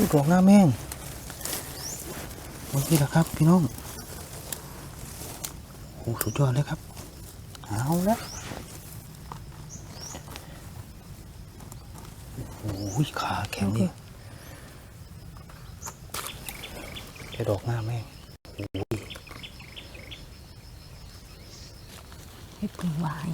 อุ้ดอกหน้าแม่งโอเคแล้วครับ พี่น้องโอ้สุดยอดเลยครับ เอาละโอ้ยขาแข็งนี่แค่ดอกหน้าแม่งโอ้ยเฮ็ดพึ่งวาย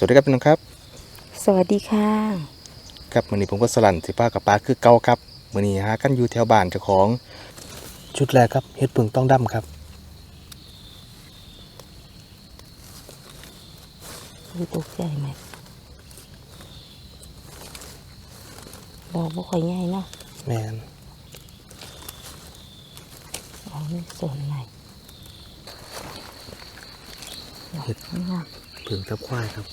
สวัสดีครับพี่น้องครับ สวัสดีค่ะ ครับวันนี้ผมก็สลันสิป้ากับปลาคือเก่าครับวันนี้หากันอยู่แถวบ้านเจ้าของ ชุดแรกครับเฮ็ดผึ่งต้องดำครับดูตกใจไหมดอกบ่ค่อยใหญ่เนาะแมนอ๋อนี่ส่วนไหนดอกงามผึ่งทับควายครับ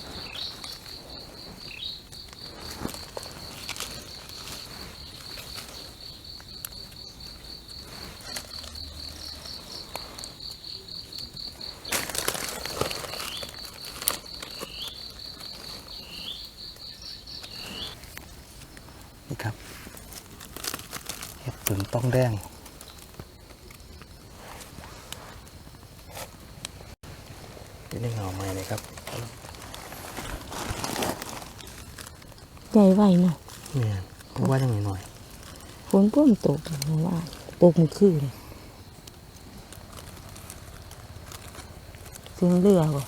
นี่ครับเห็ดผึ่งต้องแดงนี่ได้เงาใหม่เลยครับใหญ่ไวเนาะเนี่ยผมว่ายังไงหน่อยฝนพ่วมตกเพราะว่าตกมันคือเลยเสียงเรือบ่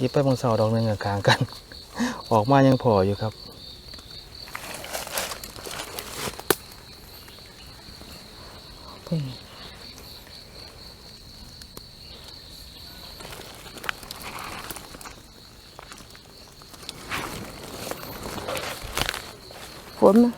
ยิบไปบางเสาดอกหนึ่งกลางกัน ออกมายังพออยู่ครับฝนมา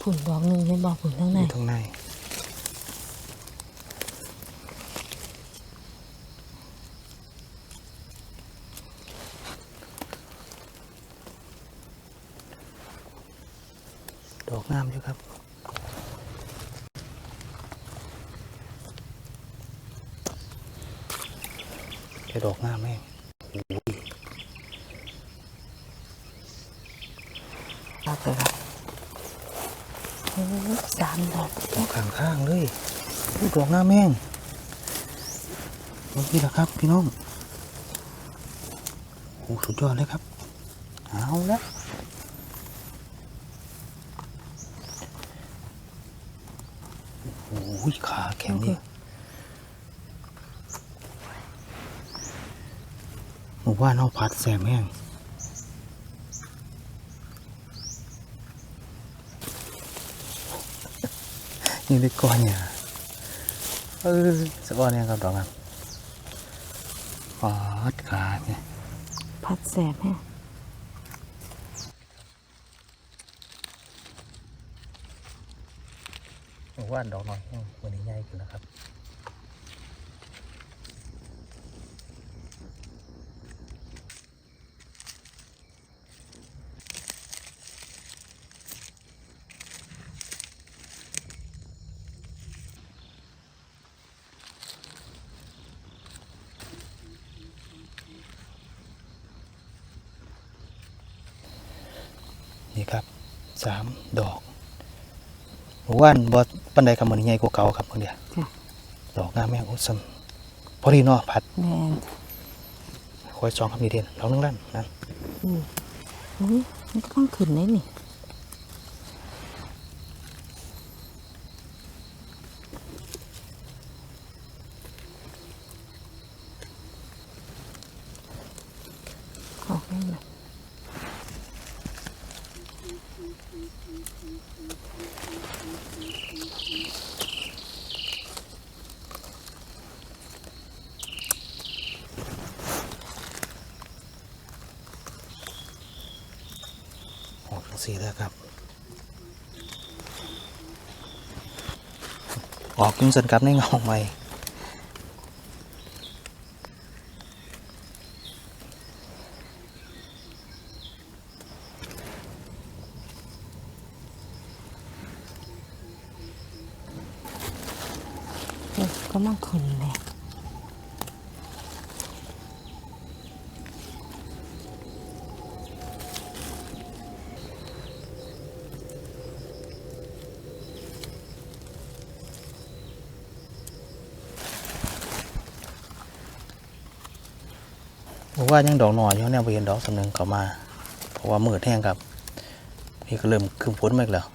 ผุ่นดอกหนึ่งเป็นบ อกผุ่นทั้งในยู่ข้างในดอกงามอยู่ครับแค่ดอกงามแม่งโอ้ย เอาไปละโอ้สาม ดอกดอกข้างข้างๆเลยอุ้ยดอกงามแม่งโอเคแล้วครับ พี่น้องโอ้สุดยอดเลยครับ เอาละโอ้ยขาแข็งนี่หมู่บ้านเอาพัดแสบแห้ง นี่เล็กก้อนเนี่ยเออสะก้อนเนี่ยครับดอกครับปัดขาเนี่ยพัดแสบแฮะหมู่บ้านดอกน้อยแห้งวันนี้ใหญ่ขึ้นแล้วครับ นี่ครับสามดอกหมู่บ้านบอปันไดกับมันใหญ่กว่าเก่าครับคนเดียวค่ะดอกงามแม่งอุสมพอดีเนาะพัดแม่นคอยจองคำนี้เด่นดอกนึงลั่นนั่นอืมอุ้ยมันก็ต้องขึ้นเลยนี่ออกได้ไหม สีแล้วครับ ออกยุ่งสันกับในเงาใหม่ก็ต้องขึ้นเลย บอก ว่ายังดอกหน่อยอยู่เนี่ยเห็นดอกสำนึงเข้ามา เพราะว่ามืดแห้งครับ นี่ก็เริ่มคืมฝนมาอีกแล้ว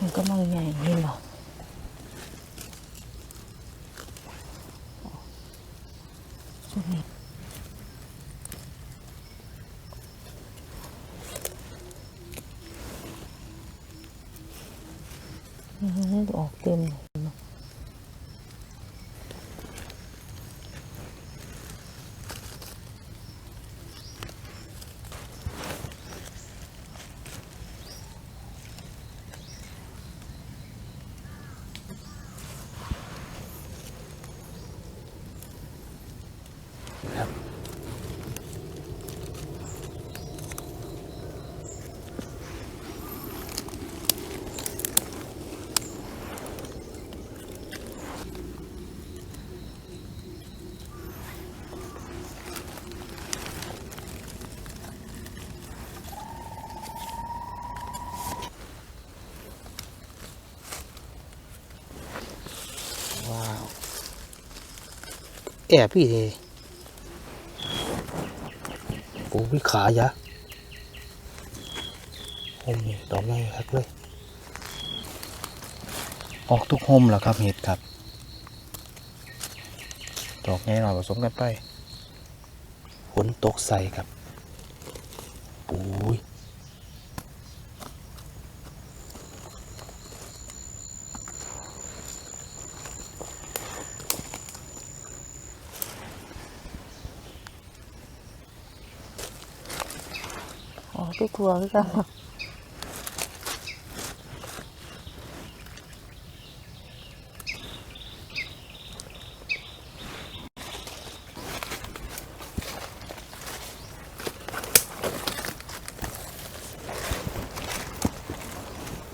มันก็มองใหญ่นี่หรอชุดนี้อืมออกเต็มเลยเนาะว้าว แอบพี่เอโอ้พี่ขายะโฮมนี่ดอกใหญ่ครับเลย ออกทุกโฮมเหรอครับเห็ดครับ ดอกแง่หน่อยผสมกันไปฝนตกใส่ครับโอ้ย ออกไป ทัวร์ด้วยกัน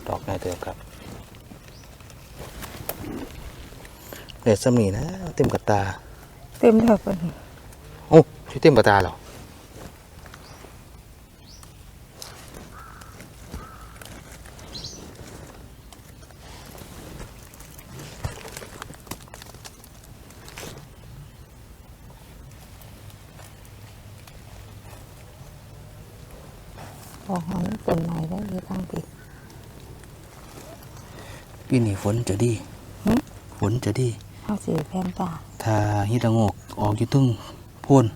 ดอกใหญ่เติมครับเด็ดสำนีนะ เต็มกระตา เต็มแล้วปะนี่โอ้ชื่อเต็มกระตาเหรอ ออกมานี่ต้นไม้ได้เลยตั้งปีปีนี้ฝนจะดีหึฝนจะดีเอาสีแพงตาถ้าฮิตะโงกออกอยู่ตึ้งพ่น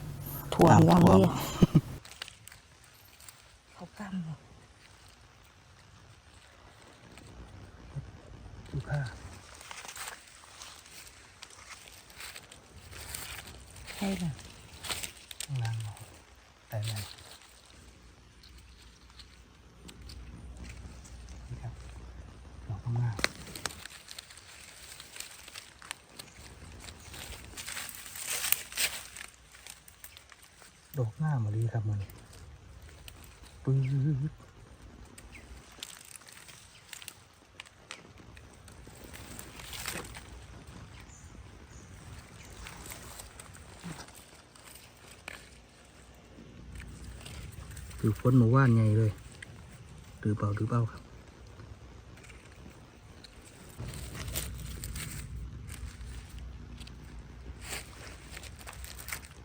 ถ่วงอยังท่วมเดียวเขากำเลยดูผ้าใช่เลยข้างล่างแต่ไหนนี่ ถือพ้หมาว่านใหญ่เลยหรือเปล่าหรือเปล่าครับ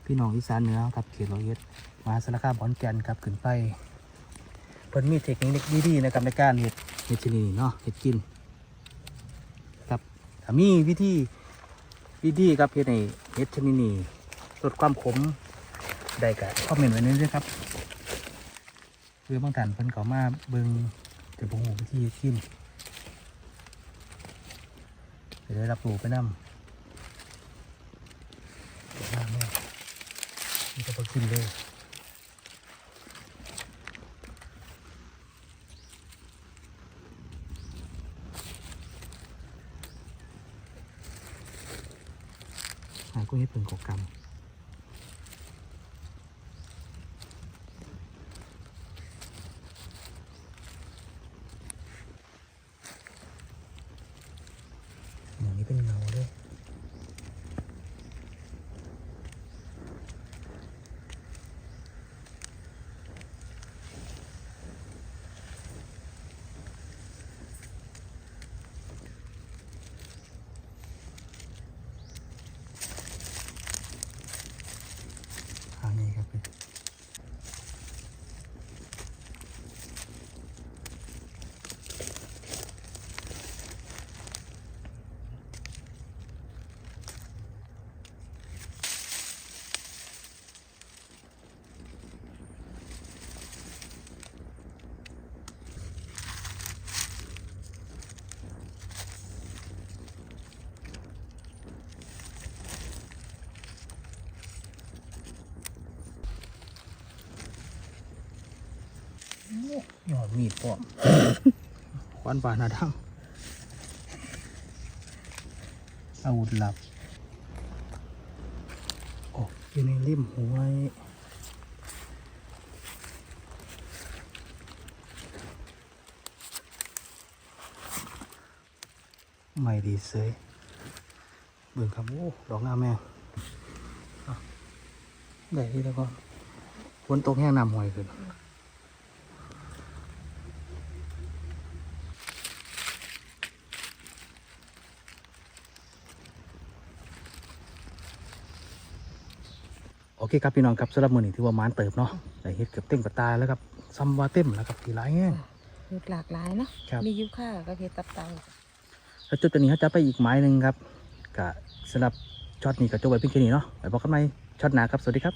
พี่น้องอีสานเหนือครับเขตรอยเอ็ดมาสารคามขอนแกนครับขึ้นไปเพิ่นมีเทคนิคดีๆนะครับในการเห็ดเห็ดชนีเนาะเห็ดกินครับถ้ามีวิธีดีๆครับเพื่อในเห็ดชนิดนี้ลดความขมได้กับคอมเมนต์ไว้นึงด้วยครับ เพื่อบางท่านเพิ่นเขามาเบิงแต่บ่ฮู้วิธีเฮ็ดกินจะได้รับรู้ไปนำเดี๋ยวหน้าแม่นี่ก็บ่กินเลยหากุ้งเฮ็ดเพิ่นกกรรมองนี้เป็นเงาเลย ทางนี้ครับพี่ห ยอดมีดป้อมควันปานาดังอาวุธลับโอ้อยู่ในริมห้วยไม่ดีเซยเบิ่งครับโอ้ดอกงามแม่งเอาได้ที่แล้วก็ฝนตกแห้งน้ำห้วยขึ้น โอเคครับพี่น้องครับสำหรับมือนี้ถือว่าหมานเติบเนาะได้เฮ็ดเกือบเต็มกระตายแล้วครับซัมวาเต็มแล้วครับทีหลายแง่งเห็ดหลากหลายเนาะ ครับ มียุค่ากับเห็ดตับเตาแล้วจุดตัวนี้เขาจะไปอีกไม้หนึ่งครับกะสำหรับช็อตนี้ก็จบไว้เพียงแค่นี้เนาะไปบอกกันไหมช็อตหน้าครับสวัสดีครับ